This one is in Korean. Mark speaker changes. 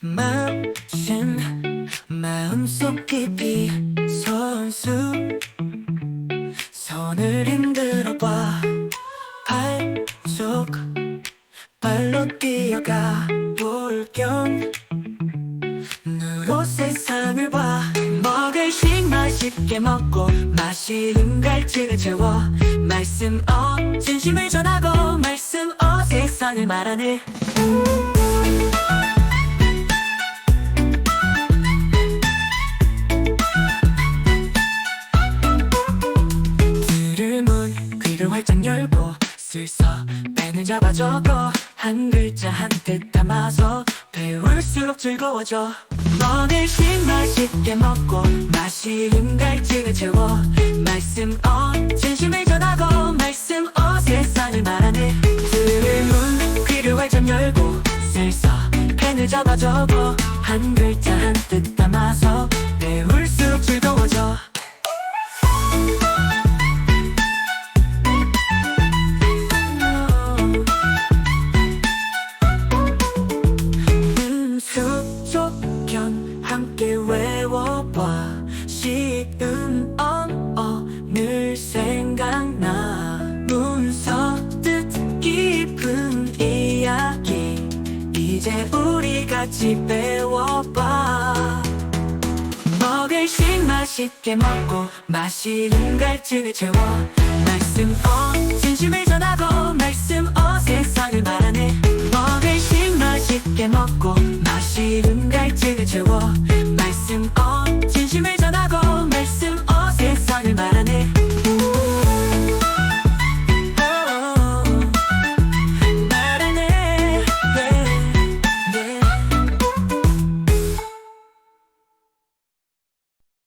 Speaker 1: 마신 마음속 깊이 손수. 손을 흔들어봐. 발쪽 발로 뛰어가 볼겸. 눈으로 세상을 봐. 먹을 식 맛있게 먹고 마시는 갈증을 채워. 말씀 어 진심을 전하고 말씀 어 세상을 말하네 활짝 열고 슬서 펜을 잡아 적어 한 글자 한 뜻 담아서 배울수록 즐거워져. 먹을 식 맛있게 먹고 마시는 갈증을 채워. 말씀 어 진심을 전하고 말씀 어 세상을 말하네. 들음은 귀를 활짝 열고 슬서 펜을 잡아 적어 한 글자 한 뜻 담아 시은 언어늘 생각나. 문서 뜻 깊은 이야기 이제 우리 같이 배워봐. 먹을 식 맛있게 먹고 마시는 갈증을 채워. 말씀 어 진심을 전하고 말씀 어 세상을 말하네. 먹을 식 맛있게 먹고 마시는 갈증을 채워